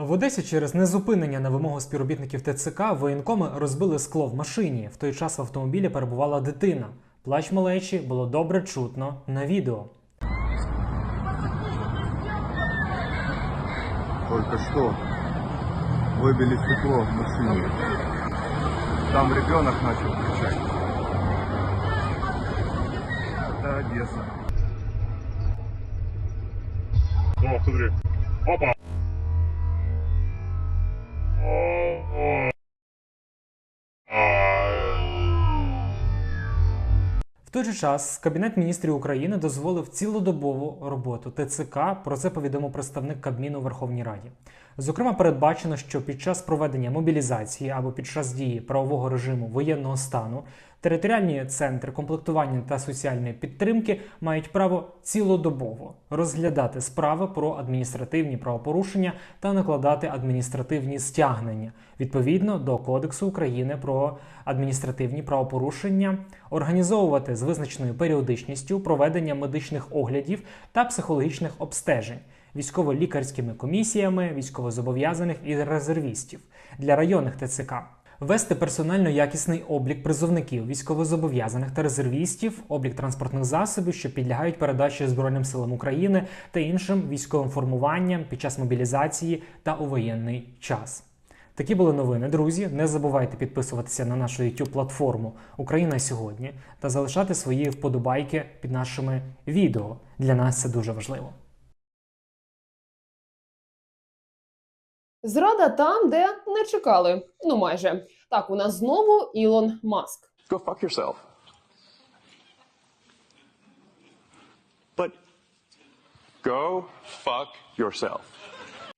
В Одесі через незупинення на вимогу співробітників ТЦК воєнкоми розбили скло в машині. В той час в автомобілі перебувала дитина. Плач малечі було добре чутно на відео. Только что выбили стекло в машине. Там ребенок начал кричать. Это Одесса. О, смотри. Опа. Той же час Кабінет міністрів України дозволив цілодобову роботу ТЦК. Про це повідомив представник Кабміну у Верховній Раді. Зокрема, передбачено, що під час проведення мобілізації або під час дії правового режиму воєнного стану територіальні центри комплектування та соціальної підтримки мають право цілодобово розглядати справи про адміністративні правопорушення та накладати адміністративні стягнення відповідно до Кодексу України про адміністративні правопорушення, організовувати з визначеною періодичністю проведення медичних оглядів та психологічних обстежень військово-лікарськими комісіями військовозобов'язаних і резервістів для районних ТЦК. Вести персонально якісний облік призовників, військовозобов'язаних та резервістів, облік транспортних засобів, що підлягають передачі Збройним силам України та іншим військовим формуванням під час мобілізації та у воєнний час. Такі були новини, друзі. Не забувайте підписуватися на нашу youtube платформу Україна сьогодні та залишати свої вподобайки під нашими відео. Для нас це дуже важливо. Зрада там, де не чекали. Ну майже так. У нас знову Ілон Маск. Go fuck yourself. But go fuck yourself.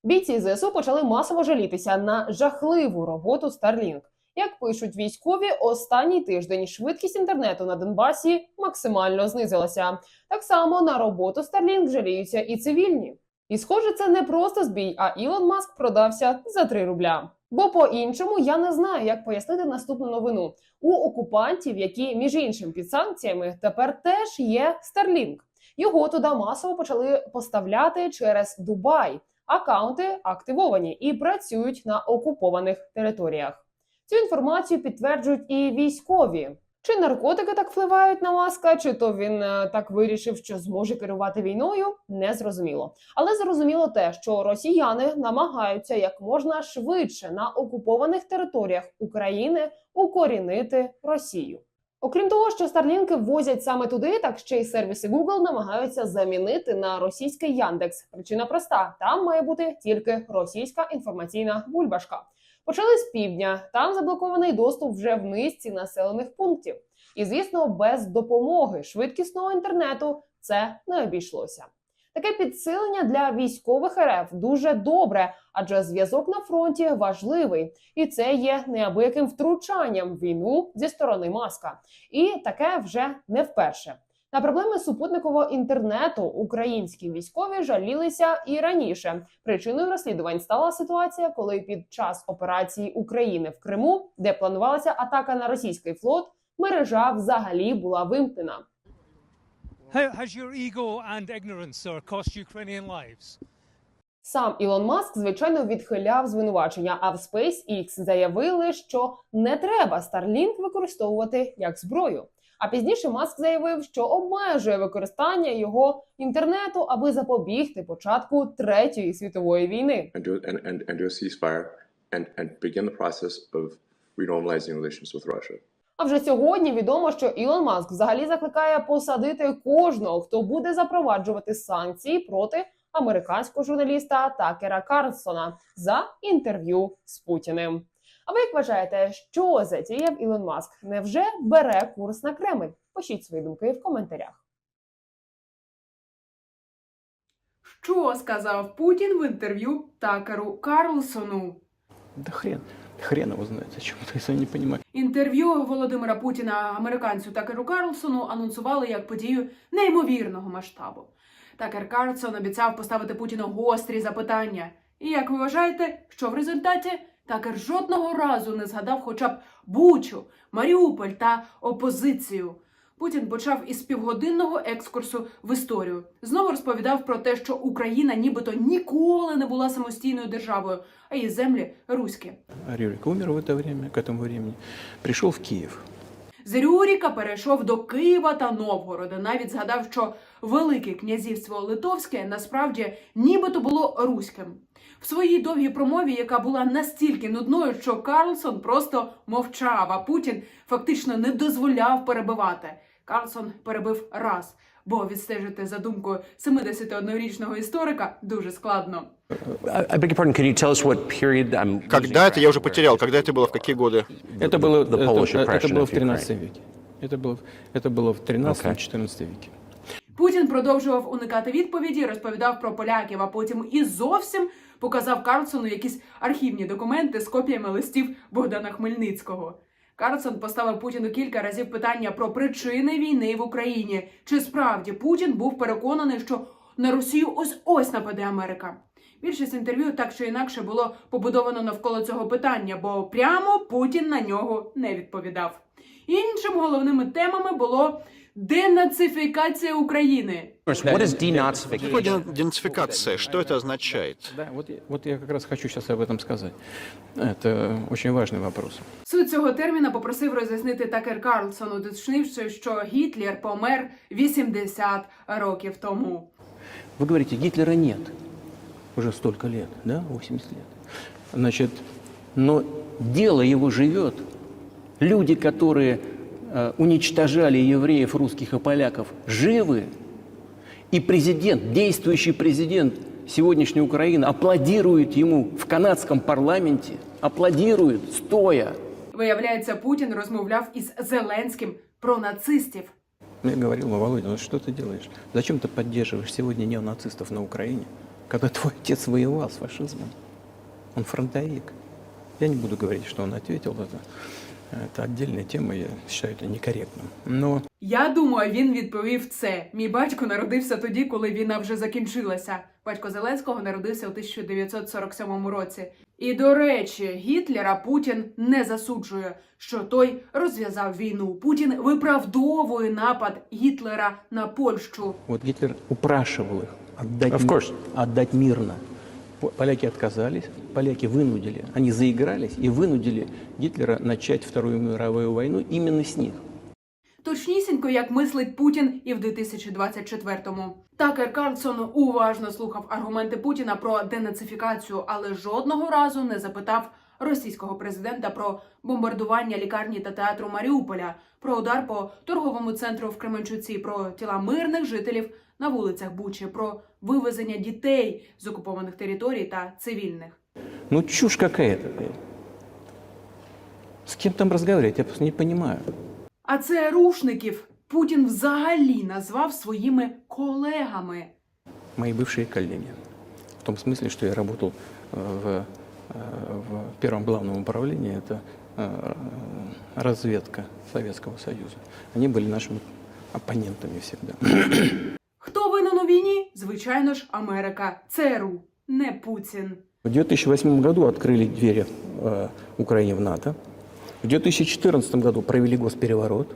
Бійці ЗСУ почали масово жалітися на жахливу роботу Starlink. Як пишуть військові, останній тиждень швидкість інтернету на Донбасі максимально знизилася. Так само на роботу Starlink жаліються і цивільні. І схоже, це не просто збій, а Ілон Маск продався за 3 рубля. Бо по-іншому я не знаю, як пояснити наступну новину. У окупантів, які між іншим під санкціями, тепер теж є Starlink. Його туди масово почали поставляти через Дубай. Акаунти активовані і працюють на окупованих територіях. Цю інформацію підтверджують і військові. Чи наркотики так впливають на маска, чи то він е, так вирішив, що зможе керувати війною, не зрозуміло. Але зрозуміло те, що росіяни намагаються як можна швидше на окупованих територіях України укорінити Росію. Окрім того, що старлінки возять саме туди, так ще й сервіси Google намагаються замінити на російський Яндекс. Причина проста: там має бути тільки російська інформаційна бульбашка. Почали з півдня. Там заблокований доступ вже в низці населених пунктів. І звісно, без допомоги швидкісного інтернету це не обійшлося. Таке підсилення для військових РФ дуже добре, адже зв'язок на фронті важливий, і це є неабияким втручанням в війну зі сторони маска. І таке вже не вперше. На проблеми супутникового інтернету українські військові жалілися і раніше. Причиною розслідувань стала ситуація, коли під час операції України в Криму, де планувалася атака на російський флот, мережа взагалі була вимкнена. Lives? Сам Ілон Маск, звичайно, відхиляв звинувачення. А в SpaceX заявили, що не треба Starlink використовувати як зброю. А пізніше Маск заявив, що обмежує використання його інтернету, аби запобігти початку третьої світової війни. А вже сьогодні відомо, що Ілон Маск взагалі закликає посадити кожного, хто буде запроваджувати санкції проти американського журналіста Такера Карлсона за інтерв'ю з Путіним. А ви як вважаєте, що затіяв Ілон Маск? Невже бере курс на Кремль? Пишіть свої думки в коментарях. Що сказав Путін в інтерв'ю Такеру Карлсону? Да хрен, хрен его знает, о чем это, я сам не понимаю. Інтерв'ю Володимира Путіна американцю Такеру Карлсону анонсували як подію неймовірного масштабу. Такер Карлсон обіцяв поставити Путіну гострі запитання. І як ви вважаєте, що в результаті Такер жодного разу не згадав хоча б Бучу, Маріуполь та опозицію? Путін почав із півгодинного екскурсу в історію. Знову розповідав про те, що Україна нібито ніколи не була самостійною державою, а її землі руські. Рюрик умер в це час, к этому времени. прийшов в Киев. З Рюріка перейшов до Києва та Новгорода. Навіть згадав, що Велике князівство Литовське насправді нібито було руським. В своїй довгій промові, яка була настільки нудною, що Карлсон просто мовчав, а Путін фактично не дозволяв перебивати. Карлсон перебив раз, бо відстежити за думкою 71-річного історика дуже складно. I beg your pardon, can you tell us what period I'm Когда это я уже потерял? Когда это было? В какие годы? Это было, the это, Polish это oppression было of в 13 Ukraine. веке. Это было, это было в 13-14 веке. Путін продовжував уникати відповіді, розповідав про поляків, а потім і зовсім показав Карлсону якісь архівні документи з копіями листів Богдана Хмельницького. Карлсон поставив Путіну кілька разів питання про причини війни в Україні. Чи справді Путін був переконаний, що на Росію ось ось нападе Америка? Більшість інтерв'ю так чи інакше було побудовано навколо цього питання, бо прямо Путін на нього не відповідав. Іншим головними темами було денацифікація України. What is Такое denazification? ден- денацификация, что это означает? Да, вот, я- вот я как раз хочу сейчас об этом сказать. Это очень важный вопрос. Суть цього терміна попросив роз'яснити Такер Карлсон, уточнивши, що Гітлер помер 80 років тому. Вы говорите, Гитлера нет. Уже столько лет, да, 80 лет. Значит, но дело его живет. Люди, которые э, уничтожали евреев, русских и поляков, живы. И президент, действующий президент сегодняшней Украины аплодирует ему в канадском парламенте, аплодирует, стоя. Виявляється, Путін розмовляв із Зеленським про нацистів. Я говорил, ну, Володя, ну что ты делаешь? Зачем ты поддерживаешь сегодня неонацистов на Украине, когда твой отец воевал с фашизмом? Он фронтовик. Я не буду говорить, что он ответил это. Это отдельная тема, я считаю это некорректным. Но Я думаю, він відповів це. Мій батько народився тоді, коли війна вже закінчилася. Батько Зеленського народився у 1947 році. І до речі, Гітлера Путін не засуджує, що той розв'язав війну. Путін виправдовує напад Гітлера на Польщу. вот Гитлер упрашивал их отдать, Of ми- course. отдать мирно. По- Поляки отказались, поляки вынудили, они заигрались и вынудили Гитлера начать Вторую мировую войну именно с них. Точнісінько, як мислить Путін і в 2024-му. Такер Карлсон уважно слухав аргументи Путіна про денацифікацію, але жодного разу не запитав російського президента про бомбардування лікарні та театру Маріуполя, про удар по торговому центру в Кременчуці, про тіла мирних жителів на вулицях Бучі, про вивезення дітей з окупованих територій та цивільних. Ну, чушь какая-то. блин. С кем там разговаривать, я просто не понимаю. А це рушників Путін взагалі назвав своїми колегами. Мои бывшие коллеги. В том смысле, что я работал э, в, э, в первом главном управлении, это э, разведка Советского Союза. Они были нашими оппонентами всегда. Звичайно ж, Америка. ЦРУ, не Путін. В 2008 году открыли двери э, Украине в НАТО. В 2014 году провели госпереворот.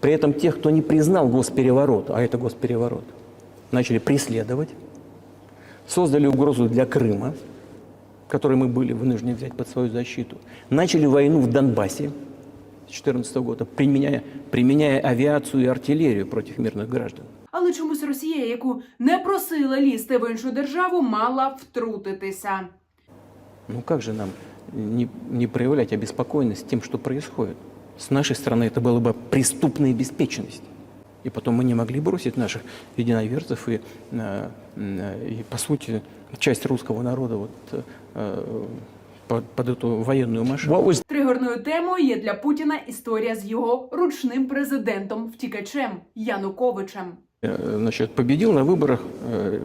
При этом тех, кто не признал госпереворот, а это госпереворот, начали преследовать. Создали угрозу для Крыма, который мы были вынуждены взять под свою защиту. Начали войну в Донбассе с 2014 года, применяя, применяя авиацию и артиллерию против мирных граждан. Але чомусь Росія, яку не просила лізти в іншу державу, мала втрутитися. Ну как же нам не, не проявлять обеспокоенность тем, что происходит? С нашей стороны это была бы преступная беспечность. И потом мы не могли бросить наших единоверцев и, э, э, и по сути, часть русского народа вот, э, под, под эту военную машину. What was Тригорною темою є для Путіна історія з його ручним президентом-втікачем Януковичем. Э, Значит, победил на выборах э,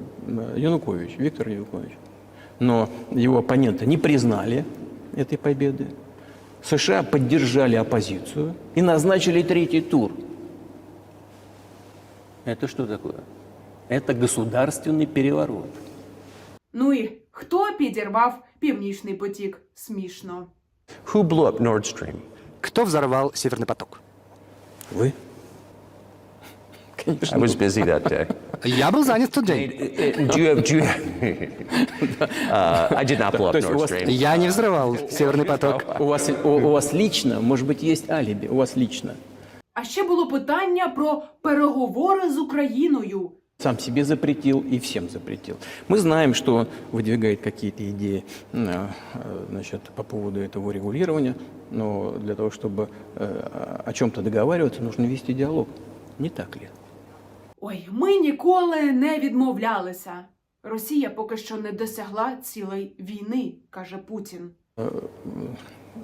Янукович, Виктор Янукович. Но его оппоненты не признали этой победы. США поддержали оппозицию и назначили третий тур. Это что такое? Это государственный переворот. Ну і хто підірвав Північний потік? Смішно. who blew up Nord Stream? Кто взорвал Северный поток? Вы? I was busy that day. Я был занят в тот день. Do you have, do you, uh, I did not blow up То есть у Nord вас- Stream. Я не взрывал Северный поток. У вас, у, у вас лично, может быть, есть алиби, у вас лично. А ще було питання про переговори з Україною. Сам себе запретил и всем запретил. Мы знаем, что выдвигает какие-то идеи э, значит, по поводу этого регулирования, но для того, чтобы э, о чем-то договариваться, нужно вести диалог. Не так ли? Ой, ми ніколи не відмовлялися. Росія поки що не досягла цілей війни, каже Путін.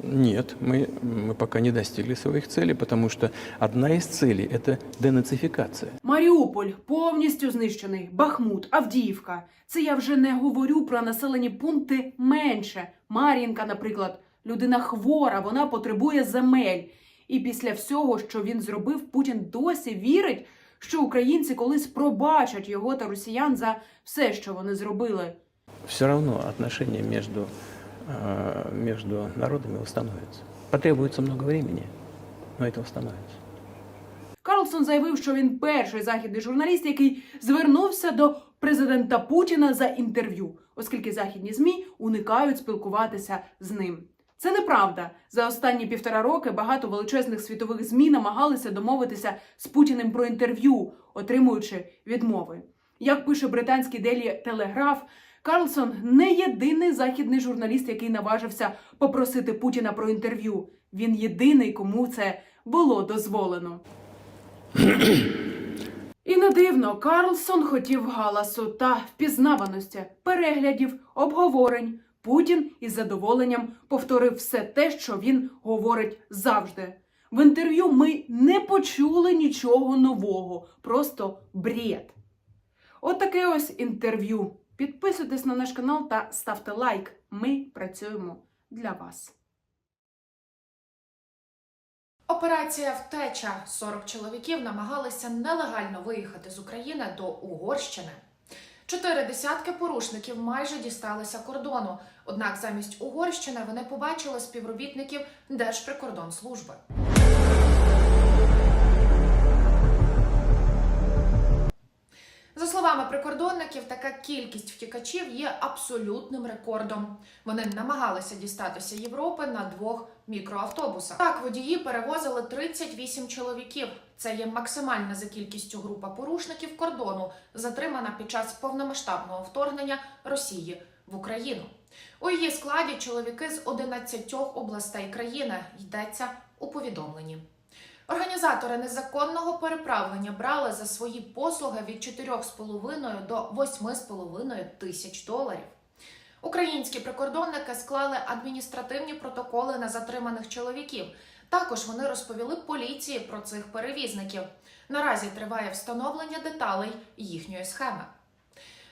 Нет, мы, мы пока не достигли своих целей, потому что одна из целей – это денацификация. Маріуполь повністю знищений. Бахмут, Авдіївка. Це я вже не говорю про населені пункти менше. Мар'їнка, наприклад, людина хвора, вона потребує земель. І після всього, що він зробив, Путін досі вірить, що українці колись пробачать його та росіян за все, що вони зробили. Все равно отношения между, э, между народами восстановятся. Потребуется много времени, но это восстановится. Карлсон заявив, що він перший західний журналіст, який звернувся до президента Путіна за інтерв'ю, оскільки західні змі уникають спілкуватися з ним. Це неправда. За останні півтора роки багато величезних світових змі намагалися домовитися з Путіним про інтерв'ю, отримуючи відмови. Як пише британський делі Телеграф, Карлсон не єдиний західний журналіст, який наважився попросити Путіна про інтерв'ю. Він єдиний, кому це було дозволено. І не дивно, Карлсон хотів галасу та впізнаваності, переглядів, обговорень. Путін із задоволенням повторив все те, що він говорить завжди. В інтерв'ю ми не почули нічого нового, просто бред. От таке ось інтерв'ю. Підписуйтесь на наш канал та ставте лайк. Ми працюємо для вас. Операція втеча 40 чоловіків намагалися нелегально виїхати з України до Угорщини. Чотири десятки порушників майже дісталися кордону. Однак замість Угорщини вони побачили співробітників Держприкордонслужби. За словами прикордонників, така кількість втікачів є абсолютним рекордом. Вони намагалися дістатися Європи на двох мікроавтобусах. Так, водії перевозили 38 чоловіків. Це є максимальна за кількістю група порушників кордону, затримана під час повномасштабного вторгнення Росії в Україну. У її складі чоловіки з 11 областей країни йдеться у повідомленні. Організатори незаконного переправлення брали за свої послуги від 4,5 до 8,5 тисяч доларів. Українські прикордонники склали адміністративні протоколи на затриманих чоловіків. Також вони розповіли поліції про цих перевізників. Наразі триває встановлення деталей їхньої схеми.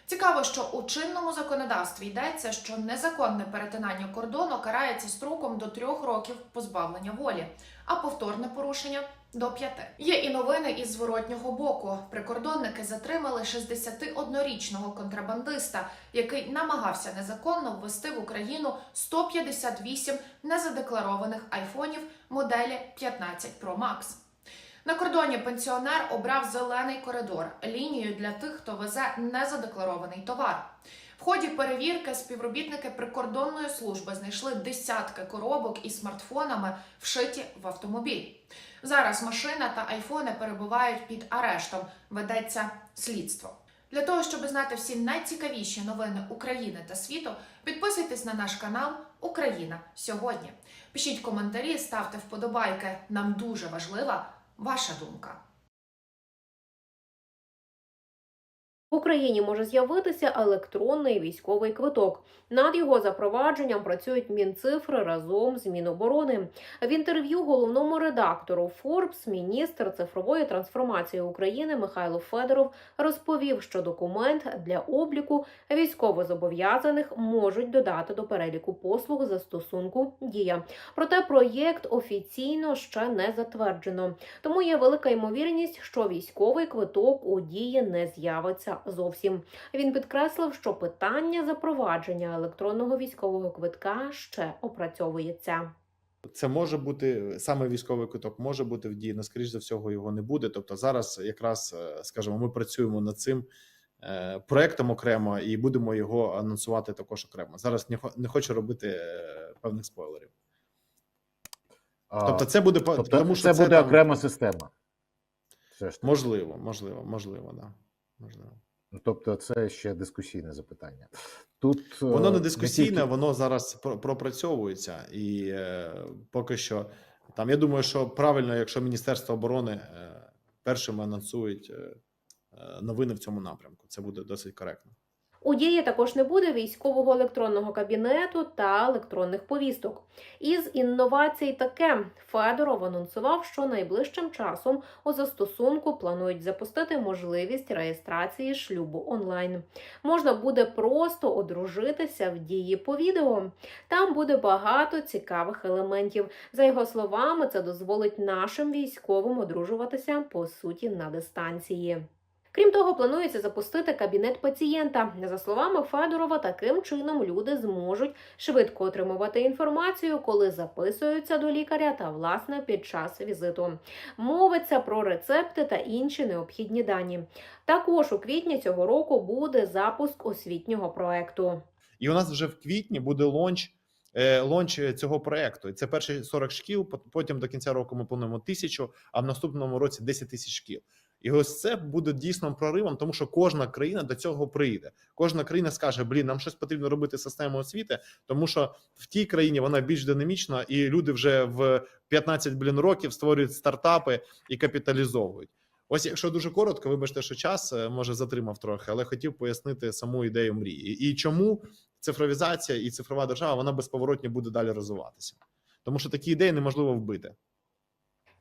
Цікаво, що у чинному законодавстві йдеться, що незаконне перетинання кордону карається строком до трьох років позбавлення волі, а повторне порушення до п'яти. Є і новини із зворотнього боку. Прикордонники затримали 61-річного контрабандиста, який намагався незаконно ввести в Україну 158 незадекларованих айфонів моделі 15 Pro Max. На кордоні пенсіонер обрав зелений коридор лінію для тих, хто везе незадекларований товар. В ході перевірки співробітники прикордонної служби знайшли десятки коробок із смартфонами, вшиті в автомобіль. Зараз машина та айфони перебувають під арештом. Ведеться слідство. Для того, щоб знати всі найцікавіші новини України та світу, підписуйтесь на наш канал Україна сьогодні. Пишіть коментарі, ставте вподобайки. Нам дуже важлива ваша думка. В Україні може з'явитися електронний військовий квиток. Над його запровадженням працюють Мінцифри разом з Міноборони. В інтерв'ю головному редактору Forbes міністр цифрової трансформації України Михайло Федоров розповів, що документ для обліку військовозобов'язаних можуть додати до переліку послуг застосунку Дія. Проте проєкт офіційно ще не затверджено. Тому є велика ймовірність, що військовий квиток у дії не з'явиться зовсім. Він підкреслив, що питання запровадження електронного військового квитка ще опрацьовується. Це може бути саме військовий квиток, може бути в дії, але скоріш за всього його не буде. Тобто зараз якраз е, скажімо, ми працюємо над цим е, проектом окремо і будемо його анонсувати також окремо. Зараз не хочу робити е, певних спойлерів. А, Тобто, це буде тобто тому, що це це буде там- окрема система. Все. Можливо, можливо, можливо, да. Можливо. Ну, Тобто, це ще дискусійне запитання. Тут Воно е, не дискусійне, тільки- воно зараз пропрацьовується, і е, поки що там я думаю, що правильно, якщо Міністерство оборони е, першими анонсують е, е, новини в цьому напрямку, це буде досить коректно. У дії також не буде військового електронного кабінету та електронних повісток. Із інновацій таке Федоров анонсував, що найближчим часом у застосунку планують запустити можливість реєстрації шлюбу онлайн. Можна буде просто одружитися в дії по відео. Там буде багато цікавих елементів. За його словами, це дозволить нашим військовим одружуватися по суті на дистанції. Крім того, планується запустити кабінет пацієнта. За словами Федорова, таким чином люди зможуть швидко отримувати інформацію, коли записуються до лікаря та власне під час візиту. Мовиться про рецепти та інші необхідні дані. Також у квітні цього року буде запуск освітнього проекту. І у нас вже в квітні буде лонч. е, Лонч цього проекту. Це перші 40 шкіл. пот- Потім до кінця року ми плануємо тисячу, а в наступному році 10 тисяч шкіл. І ось це буде дійсним проривом, тому що кожна країна до цього прийде. Кожна країна скаже: блін, нам щось потрібно робити з системою освіти, тому що в тій країні вона більш динамічна, і люди вже в 15 блін років створюють стартапи і капіталізовують. Ось, якщо дуже коротко, вибачте, що час е, може затримав трохи, але хотів пояснити саму ідею мрії і чому цифровізація і цифрова держава вона безповоротно буде далі розвиватися, тому що такі ідеї неможливо вбити.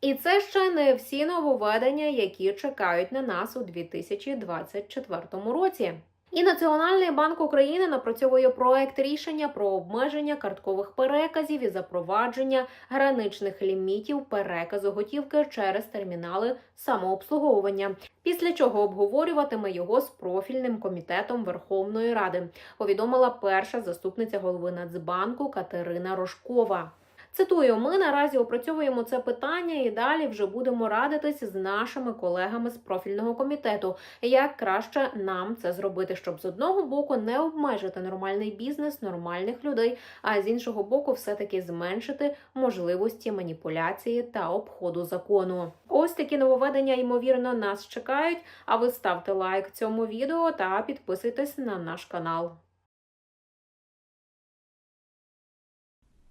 І це ще не всі нововведення, які чекають на нас у 2024 році. І Національний банк України напрацьовує проект рішення про обмеження карткових переказів і запровадження граничних лімітів переказу готівки через термінали самообслуговування. Після чого обговорюватиме його з профільним комітетом Верховної Ради. Повідомила перша заступниця голови Нацбанку Катерина Рожкова. Цитую, ми наразі опрацьовуємо це питання і далі вже будемо радитись з нашими колегами з профільного комітету, як краще нам це зробити, щоб з одного боку не обмежити нормальний бізнес нормальних людей, а з іншого боку, все-таки зменшити можливості маніпуляції та обходу закону. Ось такі нововведення, ймовірно, нас чекають. А ви ставте лайк цьому відео та підписуйтесь на наш канал.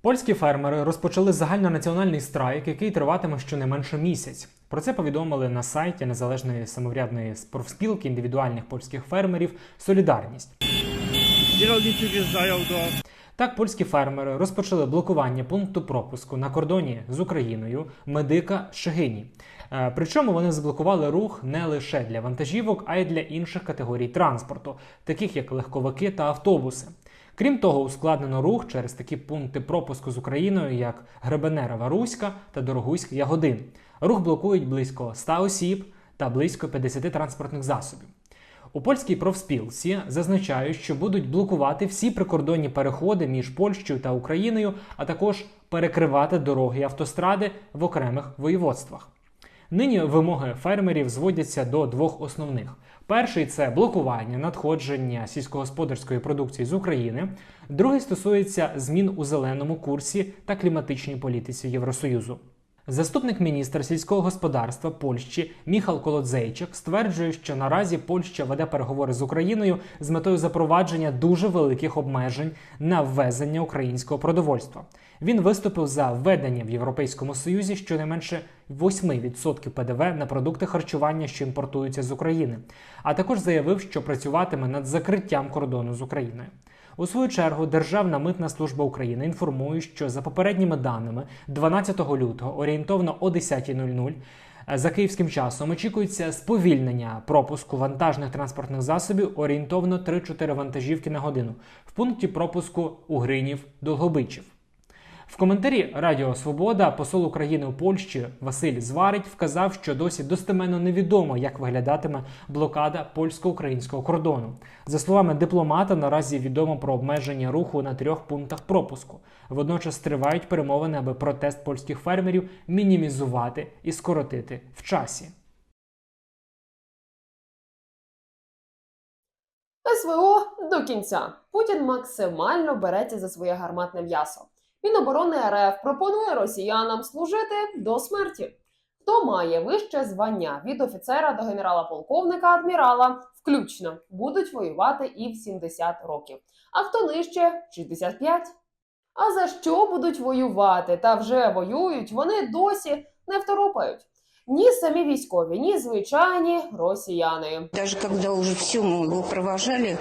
Польські фермери розпочали загальнонаціональний страйк, який триватиме щонайменше місяць. Про це повідомили на сайті незалежної самоврядної профспілки індивідуальних польських фермерів Солідарність. Так, польські фермери розпочали блокування пункту пропуску на кордоні з Україною медика Шегині. Е, Причому вони заблокували рух не лише для вантажівок, а й для інших категорій транспорту, таких як легковики та автобуси. Крім того, ускладнено рух через такі пункти пропуску з Україною, як Гребенерова Руська та Дорогуськ Ягодин. Рух блокують близько 100 осіб та близько 50 транспортних засобів. У польській профспілці зазначають, що будуть блокувати всі прикордонні переходи між Польщею та Україною, а також перекривати дороги і автостради в окремих воєводствах. Нині вимоги фермерів зводяться до двох основних: перший це блокування надходження сільськогосподарської продукції з України, другий стосується змін у зеленому курсі та кліматичній політиці Євросоюзу. Заступник міністра сільського господарства Польщі Міхал Колодзейчик стверджує, що наразі Польща веде переговори з Україною з метою запровадження дуже великих обмежень на ввезення українського продовольства. Він виступив за введення в Європейському Союзі щонайменше 8% ПДВ на продукти харчування, що імпортуються з України, а також заявив, що працюватиме над закриттям кордону з Україною. У свою чергу Державна митна служба України інформує, що за попередніми даними 12 лютого орієнтовно о 10.00 е, за київським часом очікується сповільнення пропуску вантажних транспортних засобів орієнтовно 3-4 вантажівки на годину в пункті пропуску Угринів Долгобичів. В коментарі Радіо Свобода посол України у Польщі Василь Зварить вказав, що досі достеменно невідомо, як виглядатиме блокада польсько-українського кордону. За словами дипломата, наразі відомо про обмеження руху на трьох пунктах пропуску. Водночас тривають перемовини, аби протест польських фермерів мінімізувати і скоротити в часі. СВО до кінця. Путін максимально береться за своє гарматне м'ясо. Міноборони РФ пропонує росіянам служити до смерті. Хто має вище звання від офіцера до генерала-полковника адмірала, включно будуть воювати і в 70 років. А хто нижче 65. А за що будуть воювати та вже воюють, вони досі не второпають Ні самі військові, ні звичайні росіяни. Даже когда уже все, мы его провожали,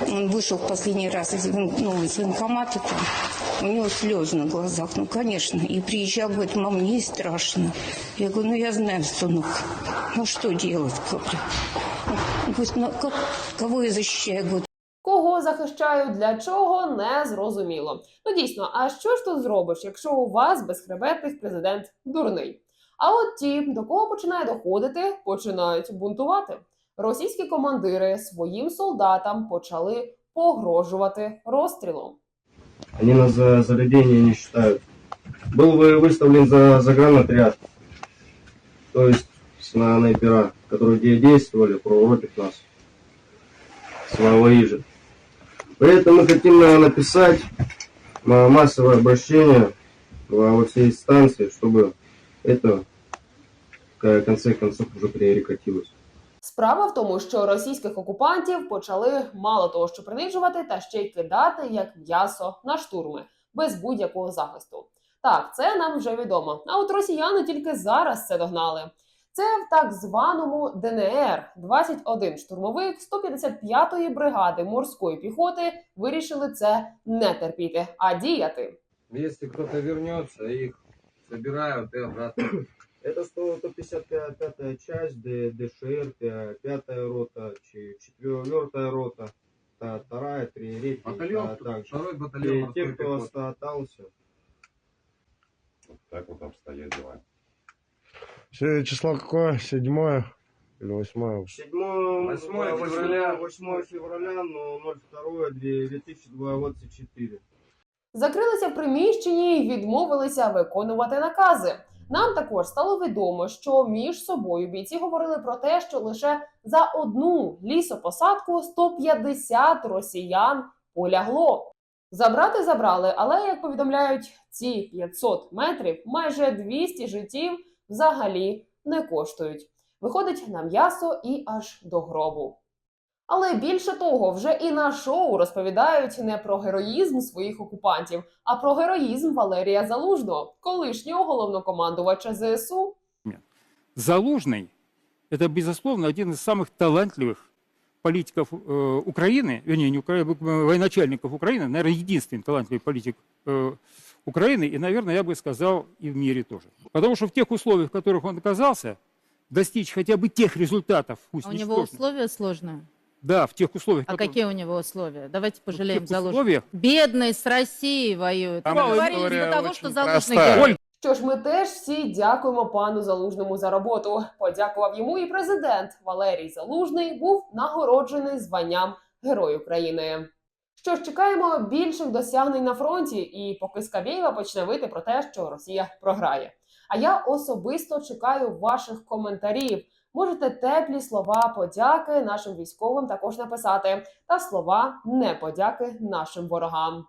он вышел в последний раз из, ну, из военкомата, там, у него слезы на глазах, ну, конечно. И приезжал, говорит, мам, мне страшно. Я говорю, ну, я знаю, сынок, ну, что делать, говорю. Он говорит, ну, как, кого я защищаю? Я говорю, Кого захищають, для чого не зрозуміло. Ну дійсно, а що ж тут зробиш, якщо у вас безхребетний президент дурний? А от ті, до кого починає доходити, починають бунтувати. Російські командири своїм солдатам почали погрожувати розстрілом. Они нас за, за людей не, не считают. Был вы выставлен за загранотряд, то есть снайпера, которые де- действовали против нас, свои же. Поэтому мы хотим э, написать ма- массовое обращение во, во все инстанции, чтобы это в конце концов уже прекратилось. Справа в тому, що російських окупантів почали мало того, що принижувати, та ще й кидати як м'ясо на штурми без будь-якого захисту. Так, це нам вже відомо. А от росіяни тільки зараз це догнали. Це в так званому ДНР 21 штурмовик 155-ї бригади морської піхоти вирішили це не терпіти, а діяти. Если кто-то вернется, их собирают и обратно. Это 155-я часть, Д- ДШР, 5-я рота, 4-я рота, та- вторая, третья, Батальон, а также. второй батальон И те, кто остался, Так вот обстоят дела. Сегодня число какое? Седьмое или восьмое? 7 Восьмое февраля. 8 февраля, но 02 2024. Закрилися в приміщенні і відмовилися виконувати накази. Нам також стало відомо, що між собою бійці говорили про те, що лише за одну лісопосадку 150 росіян полягло. Забрати забрали, але як повідомляють, ці 500 метрів, майже 200 життів взагалі не коштують. Виходить на м'ясо і аж до гробу. Але більше того, вже і на шоу розповідають не про героїзм своїх окупантів, а про героїзм Валерія Залужного, колишнього головнокомандувача ЗСУ. Залужный – это, безусловно, один из самых талантливых политиков э, Украины, вернее, не Украины, военачальников Украины, наверное, единственный талантливый политик э, Украины, и, наверное, я бы сказал, и в мире тоже. Потому что в тех условиях, в которых он оказался, достичь хотя бы тех результатов, пусть А у него ничтожных, условия сложные. да, в тех условиях, А которые- какие у него условия? Давайте пожалеем тех Залужного. условиях- Бедный с Россией воюет. Там Мы говорили история из-за того, очень что Залужный простая. герой. Що ж, ми теж всі дякуємо пану Залужному за роботу. Подякував йому і президент Валерій Залужний був нагороджений званням Герой України. Що ж, чекаємо більших досягнень на фронті, і поки Скабєєва почне вити про те, що Росія програє. А я особисто чекаю ваших коментарів. Можете теплі слова подяки нашим військовим також написати, та слова неподяки нашим ворогам.